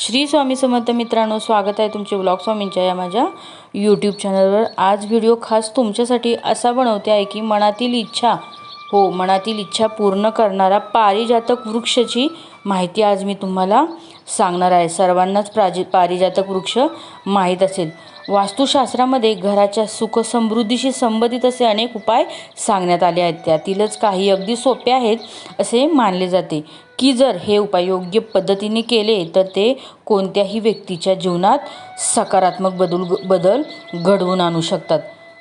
श्री स्वामी समर्थ मित्रांनो स्वागत आहे तुमचे ब्लॉग स्वामींच्या या माझ्या यूट्यूब चॅनलवर आज व्हिडिओ खास तुमच्यासाठी असा बनवते आहे की मनातील इच्छा हो मनातील इच्छा पूर्ण करणारा पारिजातक वृक्षाची माहिती आज मी तुम्हाला सांगणार आहे. सर्वांनाच प्राजी पारिजातक वृक्ष माहीत असेल. वास्तुशास्त्रामध्ये घराच्या सुखसमृद्धीशी संबंधित असे अनेक उपाय सांगण्यात आले आहेत. त्यातीलच काही अगदी सोपे आहेत असे मानले जाते. की जर हे उपाय योग्य पद्धतीने केले तर ते कोणत्याही व्यक्तीच्या जीवनात सकारात्मक बदल बदल घडवून आणू शकतात.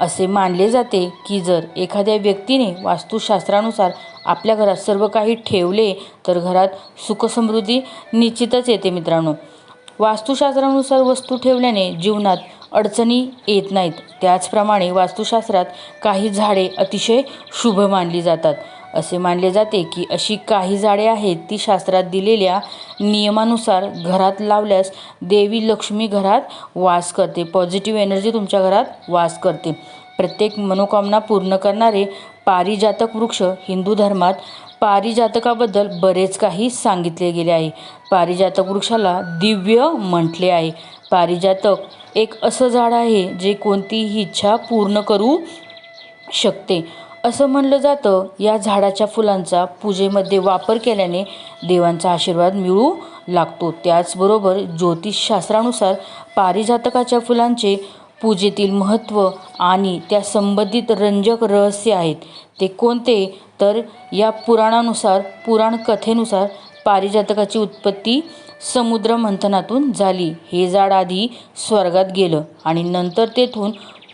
असे मानले जाते की जर एखाद्या व्यक्तीने वास्तुशास्त्रानुसार आपल्या घरात सर्व काही ठेवले तर घरात सुखसमृद्धी निश्चितच येते मित्रांनो. वास्तुशास्त्रानुसार वस्तू ठेवल्याने जीवनात अडचणी येत नाहीत. त्याचप्रमाणे वास्तुशास्त्रात काही झाडे अतिशय शुभ मानली जातात. असे मानले जाते की अशी काही झाडे आहेत ती शास्त्रात दिलेल्या नियमानुसार घरात लावल्यास देवी लक्ष्मी घरात वास करते. पॉझिटिव्ह एनर्जी तुमच्या घरात वास करते. प्रत्येक मनोकामना पूर्ण करणारे पारिजातक वृक्ष हिंदू धर्मात पारिजातकाबद्दल बरेच काही सांगितले गेले आहे. पारिजातक वृक्षाला दिव्य म्हटले आहे. पारिजातक. एक असं झाड आहे जे कोणतीही इच्छा पूर्ण करू शकते. असं म्हणलं जातं या झाडाच्या फुलांचा पूजेमध्ये वापर केल्याने देवांचा आशीर्वाद मिळू लागतो. त्याचबरोबर ज्योतिषशास्त्रानुसार पारिजातकाच्या फुलांचे पूजेतील महत्त्व आणि त्या संबंधित रंजक रहस्य आहेत. ते कोणते? तर या पुराणानुसार पुराण कथेनुसार पारिजातकाची उत्पत्ती समुद्र मंथनातून झाली हे झाड आधी स्वर्गात गेलं आणि नंतर तेथून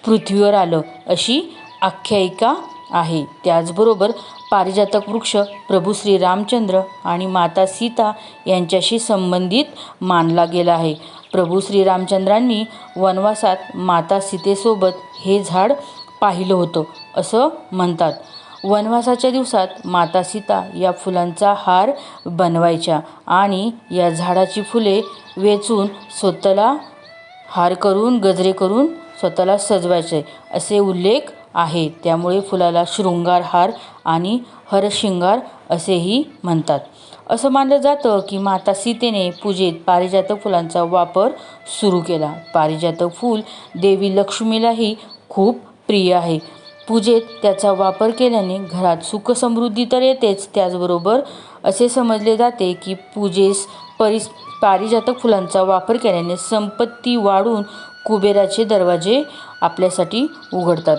पृथ्वीवर आलं अशी आख्यायिका आहे. त्याचबरोबर पारिजातक वृक्ष प्रभू श्री रामचंद्र आणि माता सीता यांच्याशी संबंधित मानला गेला आहे. प्रभू श्रीरामचंद्रांनी वनवासात माता सीतेसोबत हे झाड पाहिलं होतं असं म्हणतात. वनवासाच्या दिवसात माता सीता या फुलांचा हार बनवायच्या आणि या झाडाची फुले वेचून स्वतःला हार करून गजरे करून स्वतःला सजवायचे असे उल्लेख आहे. त्यामुळे फुलाला शृंगार हार आणि हरशिंगार असेही म्हणतात. असं मानलं जातं की माता सीतेने पूजेत पारिजातक फुलांचा वापर सुरू केला. पारिजातक फूल देवी लक्ष्मीलाही खूप प्रिय आहे. पूजेत त्याचा वापर केल्याने घरात सुखसमृद्धी तर येतेच त्याचबरोबर असे समजले जाते की पूजेस परिस पारिजातक फुलांचा वापर केल्याने संपत्ती वाढून कुबेराचे दरवाजे आपल्यासाठी उघडतात.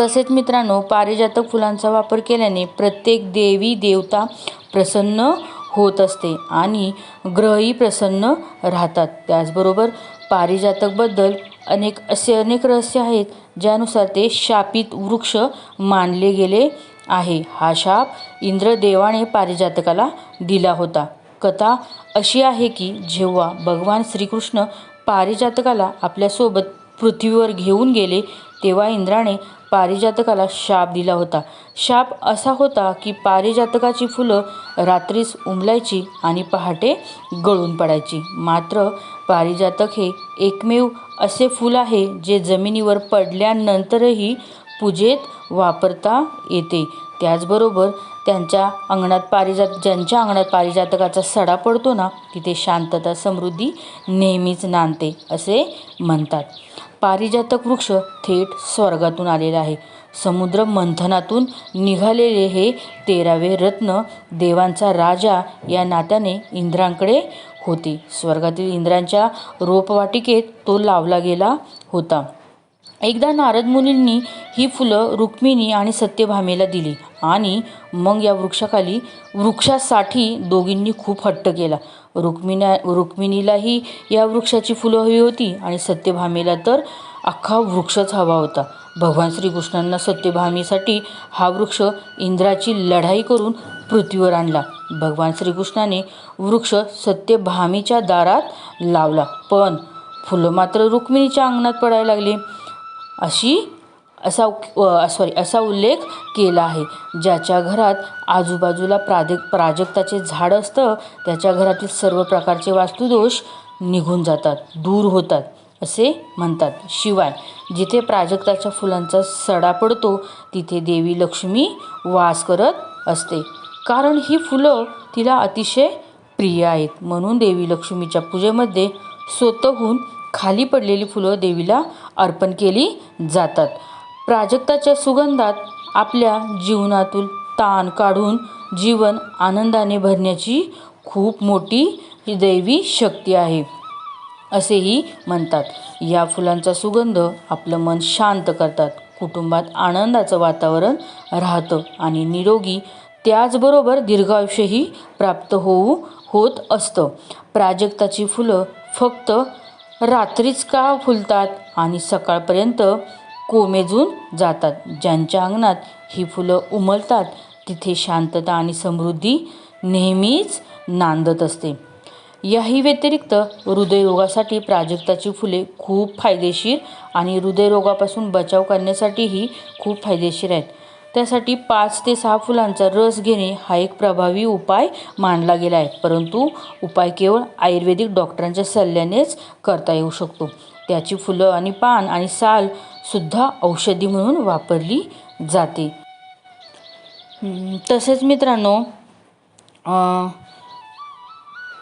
तसेच मित्रांनो पारिजातक फुलांचा वापर केल्याने प्रत्येक देवी देवता प्रसन्न होत असते आणि ग्रहही प्रसन्न राहतात. त्याचबरोबर पारिजातकबद्दल अनेक असे अनेक रहस्य आहेत ज्यानुसार ते शापित वृक्ष मानले गेले आहे. हा शाप इंद्रदेवाने पारिजातकाला दिला होता. कथा अशी आहे की जेव्हा भगवान श्रीकृष्ण पारिजातकाला आपल्यासोबत पृथ्वीवर घेऊन गेले तेव्हा इंद्राने पारिजातकाला शाप दिला होता. शाप असा होता की पारिजातकाची फुलं रात्रीच उमलायची आणि पहाटे गळून पडायची. मात्र पारिजातक हे एकमेव असे फूल आहे जे जमिनीवर पडल्यानंतरही पूजेत वापरता येते. त्याचबरोबर त्यांच्या अंगणात पारिजात ज्यांच्या अंगणात पारिजातकाचा सडा पडतो ना तिथे शांतता समृद्धी नेहमीच नांदते असे म्हणतात. पारिजातक वृक्ष थेट स्वर्गातून आलेला आहे. समुद्र मंथनातून निघालेले हे तेरावे रत्न देवांचा राजा या नात्याने इंद्रांकडे होती. स्वर्गातील इंद्रांच्या रोपवाटिकेत तो लावला गेला होता. एकदा नारद मुनींनी ही फुलं रुक्मिणी आणि सत्यभामेला दिली आणि मग या वृक्षाखाली वृक्षासाठी दोघींनी खूप हट्ट केला. रुक्मिण्या रुक्मिणीलाही या वृक्षाची फुलं हवी होती आणि सत्यभामेला तर अख्खा वृक्षच हवा होता. भगवान श्रीकृष्णांना सत्यभामीसाठी हा वृक्ष इंद्राची लढाई करून पृथ्वीवर आणला. भगवान श्रीकृष्णाने वृक्ष सत्यभामीच्या दारात लावला. पण फुलं मात्र रुक्मिणीच्या अंगणात पडायला लागली. अशी असा सॉरी असा उल्लेख केला आहे. ज्याच्या घरात आजूबाजूला प्राधे प्राजक्ताचे झाड असतं त्याच्या घरातील सर्व प्रकारचे वास्तुदोष निघून जातात दूर होतात. असे म्हणतात. शिवाय जिथे प्राजक्ताच्या फुलांचा सडा पडतो तिथे देवी लक्ष्मी वास करत असते. कारण ही फुलं तिला अतिशय प्रिय आहेत. म्हणून देवी लक्ष्मीच्या पूजेमध्ये स्वतःहून खाली पडलेली फुलं देवीला अर्पण केली जातात. प्राजक्ताच्या सुगंधात आपल्या जीवनातून ताण काढून जीवन आनंदाने भरण्याची खूप मोठी ही दैवी शक्ती आहे. असेही म्हणतात. या फुलांचा सुगंध आपलं मन शांत करतात. कुटुंबात आनंदाचं वातावरण राहतं आणि निरोगी त्याचबरोबर दीर्घायुष्यही प्राप्त होऊ होत असतं. प्राजक्ताची फुलं फक्त रात्रीच का फुलतात आणि सकाळपर्यंत कोमेजून जातात? ज्यांच्या अंगणात ही फुलं उमलतात तिथे शांतता आणि समृद्धी नेहमीच नांदत असते. याही व्यतिरिक्त हृदयरोगासाठी प्राजक्ताची फुले खूप फायदेशीर आणि हृदयरोगापासून बचाव करण्यासाठीही खूप फायदेशीर आहेत. त्यासाठी पाच ते सहा फुलांचा रस घेणे हा एक प्रभावी उपाय मानला गेला आहे. परंतु उपाय केवळ आयुर्वेदिक डॉक्टरांच्या सल्ल्यानेच करता येऊ शकतो. त्याची फुलं आणि पान आणि साल सुद्धा औषधी म्हणून वापरली जाते. तसेच मित्रांनो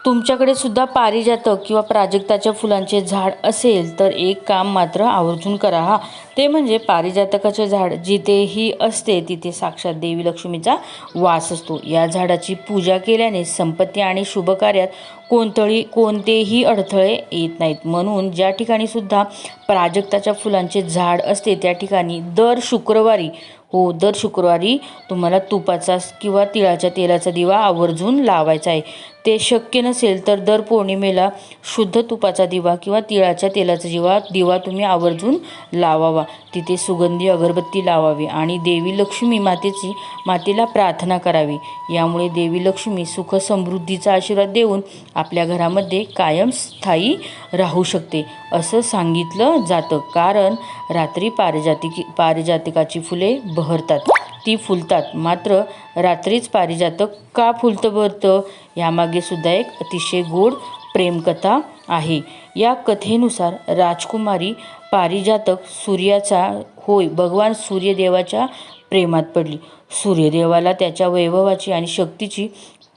तुमच्याकडे सुद्धा पारिजातक किंवा प्राजक्ताच्या फुलांचे झाड असेल तर एक काम मात्र आवर्जून करा हा. ते म्हणजे पारिजातकाचे झाड जिथेही असते तिथे साक्षात देवी लक्ष्मीचा वास असतो. या झाडाची पूजा केल्याने संपत्ती आणि शुभकार्यात कोणतळी कोणतेही अडथळे येत नाहीत. म्हणून ज्या ठिकाणी सुद्धा प्राजक्ताच्या फुलांचे झाड असते त्या ठिकाणी दर शुक्रवारी हो दर शुक्रवारी तुम्हाला तुपाचा किंवा तिळाच्या तेलाचा दिवा आवर्जून लावायचा आहे. ते शक्य नसेल तर दर पौर्णिमेला शुद्ध तुपाचा दिवा किंवा तिळाच्या तेलाचा दिवा दिवा तुम्ही आवर्जून लावावा. तिथे सुगंधी अगरबत्ती लावावी आणि देवी लक्ष्मी मातेची मातेला प्रार्थना करावी. यामुळे देवी लक्ष्मी सुख समृद्धीचा आशीर्वाद देऊन आपल्या घरामध्ये कायम स्थायी राहू शकते. असं सांगितलं जातं. कारण रात्री पारिजातिकी पारिजातिकाची फुले बहरतात. ती फुलतात. मात्र रात्रीच पारिजातक का फुलतं बहरतं यामागे सुद्धा एक अतिशय गोड प्रेमकथा आहे. या कथेनुसार राजकुमारी पारिजातक सूर्याचा होय भगवान सूर्यदेवाच्या प्रेमात पडली. सूर्यदेवाला त्याच्या वैभवाची आणि शक्तीची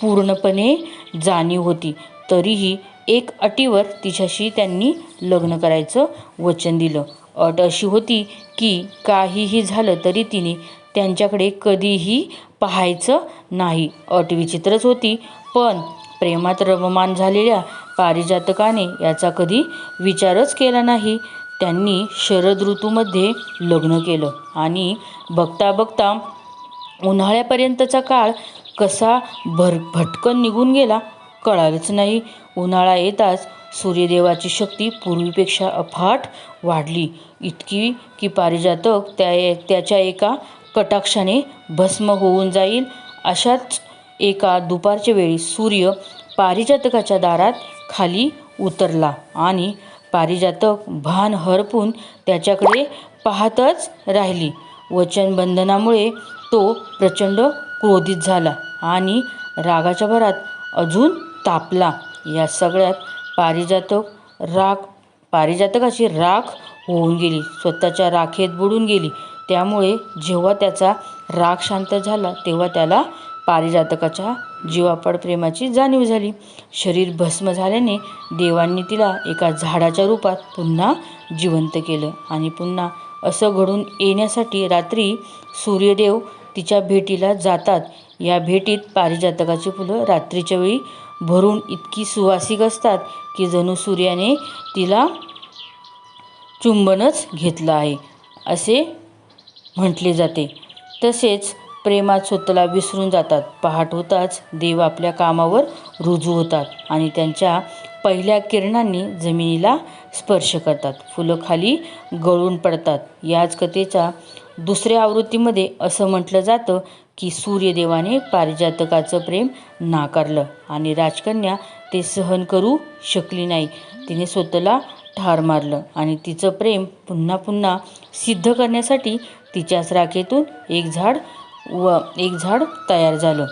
पूर्णपणे जाणीव होती. तरीही एक अटीवर तिच्याशी त्यांनी लग्न करायचं वचन दिलं. अट अशी होती की काहीही झालं तरी तिने त्यांच्याकडे कधीही पाहायचं नाही. अट विचित्रच होती पण प्रेमात रममान झालेल्या पारिजातकाने याचा कधी विचारच केला नाही. त्यांनी शरद ऋतूमध्ये लग्न केलं आणि बघता बघता उन्हाळ्यापर्यंतचा काळ कसा भर भटकन निघून गेला. कळालंच नाही. उन्हाळा येताच सूर्यदेवाची शक्ती पूर्वीपेक्षा अफाट वाढली. इतकी की पारिजातक त्या त्याच्या एका कटाक्षाने भस्म होऊन जाईल. अशाच एका दुपारच्या वेळी सूर्य पारिजातकाच्या दारात खाली उतरला आणि पारिजातक भान हरपून त्याच्याकडे पाहतच राहिली. वचनबंधनामुळे तो प्रचंड क्रोधित झाला आणि रागाच्या भरात अजून तापला. या सगळ्यात पारिजातक राख पारिजातकाची राख होऊन गेली. स्वतःच्या राखेत बुडून गेली. त्यामुळे जेव्हा त्याचा राग शांत झाला तेव्हा त्याला पारिजातकाच्या जीवापड प्रेमाची जाणीव झाली. शरीर भस्म झाल्याने देवांनी तिला एका झाडाच्या रूपात पुन्हा जिवंत केलं आणि पुन्हा असं घडून येण्यासाठी रात्री सूर्यदेव तिच्या भेटीला जातात. या भेटीत पारिजातकाची फुलं रात्रीच्या वेळी भरून इतकी सुवासिक असतात की जणू सूर्याने तिला चुंबनच घेतलं आहे असे म्हटले जाते. तसेच प्रेमात स्वतःला विसरून जातात. पहाट होताच देव आपल्या कामावर रुजू होतात आणि त्यांच्या पहिल्या किरणांनी जमिनीला स्पर्श करतात. फुलं खाली गळून पडतात. याच कथेच्या दुसऱ्या आवृत्तीमध्ये असं म्हटलं जातं की सूर्यदेवाने पारिजातकाचं प्रेम नाकारलं आणि राजकन्या ते सहन करू शकली नाही. तिने स्वतःला ठार मारलं आणि तिचं प्रेम पुन्हा पुन्हा सिद्ध करण्यासाठी तिच्याच राखेतून एक झाड व एक झाड तयार झालं.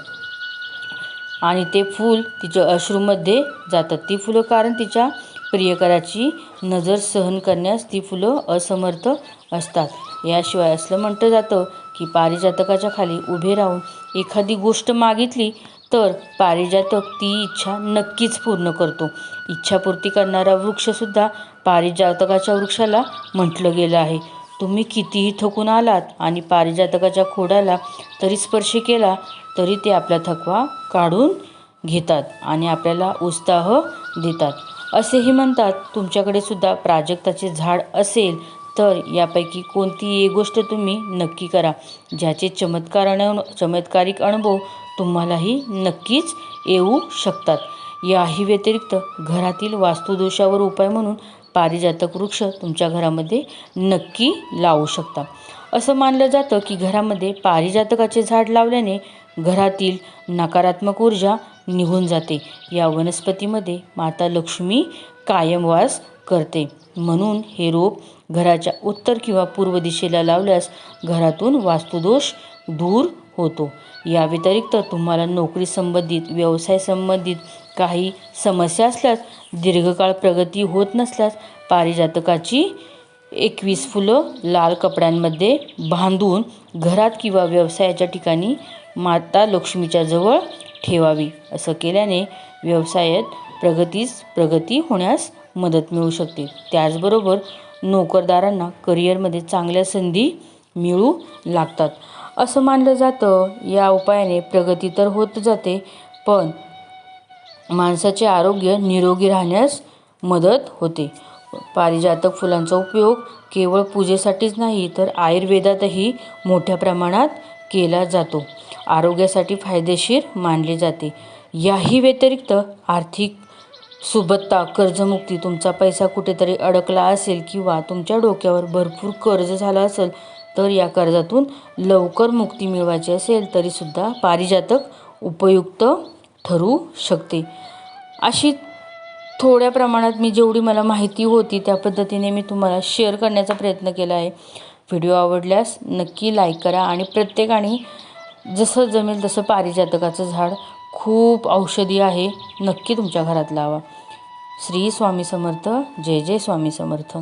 आणि ते फूल तिच्या अश्रूमध्ये जातात. ती फुलं कारण तिच्या प्रियकराची नजर सहन करण्यास ती फुलं असमर्थ असतात. याशिवाय असलं म्हटलं जातं की पारिजातकाच्या खाली उभे राहून एखादी गोष्ट मागितली तर पारिजातक ती इच्छा नक्कीच पूर्ण करतो. इच्छापूर्ती करणारा वृक्षसुद्धा पारिजातकाच्या वृक्षाला म्हटलं गेलं आहे. तुम्ही कितीही थकून आलात आणि पारिजातकाच्या खोडाला तरी स्पर्श केला तरी ते आपला थकवा काढून घेतात आणि आपल्याला उत्साह देतात. असेही म्हणतात तुमच्याकडे सुद्धा प्राजक्ताचे झाड असेल तर यापैकी कोणतीही एक गोष्ट तुम्ही नक्की करा. ज्याचे चमत्कार अनु चमत्कारिक अनुभव तुम्हालाही नक्कीच येऊ शकतात. याही व्यतिरिक्त घरातील वास्तुदोषावर उपाय म्हणून पारिजातक वृक्ष तुमच्या घरामध्ये नक्की लावू शकता. असं मानलं जातं की घरामध्ये पारिजातकाचे झाड लावल्याने घरातील नकारात्मक ऊर्जा निघून जाते. या वनस्पतीमध्ये माता लक्ष्मी कायमवास करते. म्हणून हे रोप घराच्या उत्तर किंवा पूर्व दिशेला लावल्यास घरातून वास्तुदोष दूर होतो. या व्यतिरिक्त तुम्हाला नोकरी संबंधित व्यवसाय संबंधित काही समस्या असल्यास दीर्घकाळ प्रगती होत नसल्यास पारिजातकाची एकवीस फुलं लाल कपड्यांमध्ये बांधून घरात किंवा व्यवसायाच्या ठिकाणी माता लक्ष्मीच्या जवळ ठेवावी. असं केल्याने व्यवसायात प्रगतीस प्रगती होण्यास मदत मिळू शकते. त्याचबरोबर नोकरदारांना करिअरमध्ये चांगल्या संधी मिळू लागतात. असं मानलं जातं. या उपायाने प्रगती तर होत जाते पण माणसाचे आरोग्य निरोगी राहण्यास मदत होते. पारिजातक फुलांचा उपयोग केवळ पूजेसाठीच नाही तर आयुर्वेदातही मोठ्या प्रमाणात केला जातो. आरोग्यासाठी फायदेशीर मानले जाते. याही व्यतिरिक्त आर्थिक सुबत्ता कर्जमुक्ती तुमचा पैसा कुठेतरी अडकला असेल किंवा तुमच्या डोक्यावर भरपूर कर्ज झालं असेल तर या कर्जातून लवकर मुक्ती मिळवायची असेल तरीसुद्धा पारिजातक उपयुक्त ठरू शकते. अशी थोड्या प्रमाणात मी जेवढी मला माहिती होती त्या पद्धतीने मी तुम्हाला शेअर करण्याचा प्रयत्न केला आहे. व्हिडिओ आवडल्यास नक्की लाईक करा आणि प्रत्येकाने जसं जमेल तसं पारिजातकाचं झाड खूप औषधी आहे. नक्की तुमच्या घरात लावा. श्री स्वामी समर्थ. जय जय स्वामी समर्थ.